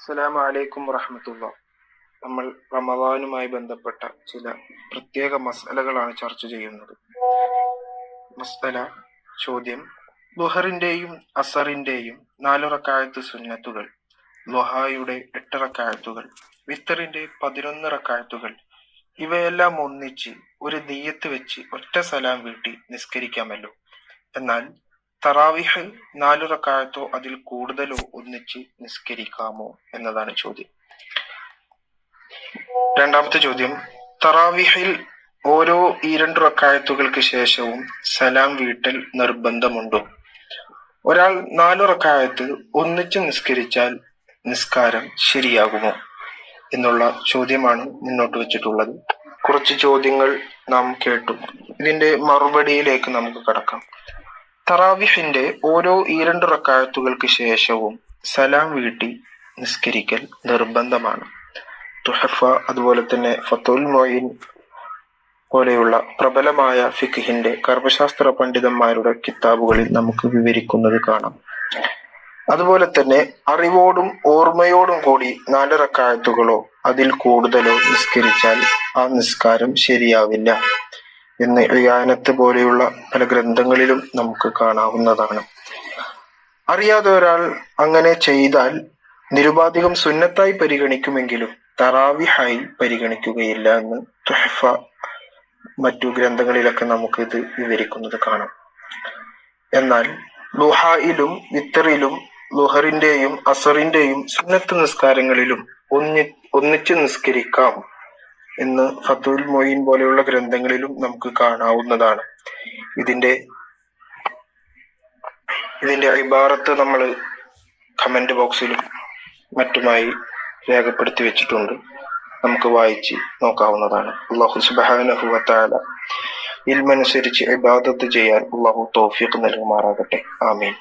അസ്സലാമു അലൈക്കും വറഹമത്തുള്ള. നമ്മൾ റമദാനുമായി ബന്ധപ്പെട്ട ചില പ്രത്യേക മസലകളാണ് ചർച്ച ചെയ്യുന്നത്. മസ്അല ചോദ്യം ബുഹറിന്റെയും അസറിന്റെയും നാലുറക്കായത്ത് സുന്നത്തുകൾ ലൊഹായുടെ എട്ട് റക്കായത്തുകൾ വിത്തറിന്റെ പതിനൊന്നിറക്കായത്തുകൾ ഇവയെല്ലാം ഒന്നിച്ച് ഒരു നീയത്ത് വെച്ച് ഒറ്റ സലാം വീട്ടി നിസ്കരിക്കാമല്ലോ. എന്നാൽ തറാവിഹ് നാലു റക്കായത്തോ അതിൽ കൂടുതലോ ഒന്നിച്ച് നിസ്കരിക്കാമോ എന്നതാണ് ചോദ്യം. രണ്ടാമത്തെ ചോദ്യം തറാവിഹിൽ ഓരോ ഈ രണ്ട് റക്കായത്തുകൾക്ക് ശേഷവും സലാം വീട്ടൽ നിർബന്ധമുണ്ടോ? ഒരാൾ നാലു റക്കായത്ത് ഒന്നിച്ച് നിസ്കരിച്ചാൽ നിസ്കാരം ശരിയാകുമോ എന്നുള്ള ചോദ്യമാണ് മുന്നോട്ട് വെച്ചിട്ടുള്ളത്. കുറച്ച് ചോദ്യങ്ങൾ നാം കേട്ടു. ഇതിന്റെ മറുപടിയിലേക്ക് നമുക്ക് കടക്കാം. തറാവിഹിന്റെ ഓരോ ഈരണ്ട് രണ്ട് റക്കായത്തുകൾക്ക് ശേഷവും സലാം വീട്ടി നിസ്കരിക്കൽ നിർബന്ധമാണ്. തുഹഫ അതുപോലെ തന്നെ ഫത്തുൽ മൊയിൻ പോലെയുള്ള പ്രബലമായ ഫിഖിന്റെ കർമ്മശാസ്ത്ര പണ്ഡിതന്മാരുടെ കിതാബുകളിൽ നമുക്ക് വിവരിക്കുന്നത് കാണാം. അതുപോലെ തന്നെ അറിവോടും ഓർമ്മയോടും കൂടി നാല് റക്കായത്തുകളോ അതിൽ കൂടുതലോ നിസ്കരിച്ചാൽ ആ നിസ്കാരം ശരിയാവില്ല. എന്ന് റിയാനത്ത് പോലെയുള്ള പല ഗ്രന്ഥങ്ങളിലും നമുക്ക് കാണാവുന്നതാണ്. അറിയാതെ ഒരാൾ അങ്ങനെ ചെയ്താൽ നിരുപാധികം സുന്നത്തായി പരിഗണിക്കുമെങ്കിലും തറാവിഹായി പരിഗണിക്കുകയില്ല എന്ന് തുഹഫ മറ്റു ഗ്രന്ഥങ്ങളിലൊക്കെ നമുക്ക് ഇത് വിവരിക്കുന്നത് കാണാം. എന്നാൽ ലുഹായിലും വിത്തറിലും ലുഹറിന്റെയും അസറിന്റെയും സുന്നത്ത് നിസ്കാരങ്ങളിലും ഒന്നി ഒന്നിച്ച് നിസ്കരിക്കാം. എന്ന് ഫത്തുൽ മൊയ്ൻ പോലെയുള്ള ഗ്രന്ഥങ്ങളിലും നമുക്ക് കാണാവുന്നതാണ്. ഇതിന്റെ ഇതിന്റെ ഇബാറത്ത് നമ്മൾ കമന്റ് ബോക്സിലും മറ്റുമായി രേഖപ്പെടുത്തി വെച്ചിട്ടുണ്ട്. നമുക്ക് വായിച്ച് നോക്കാവുന്നതാണ്. അള്ളാഹു സുബാനഹുവത്താല ഇൽമനുസരിച്ച് ഇബാദത്ത് ചെയ്യാൻ അള്ളാഹു തോഫിക്ക് നൽകുമാറാകട്ടെ. ആമീൻ.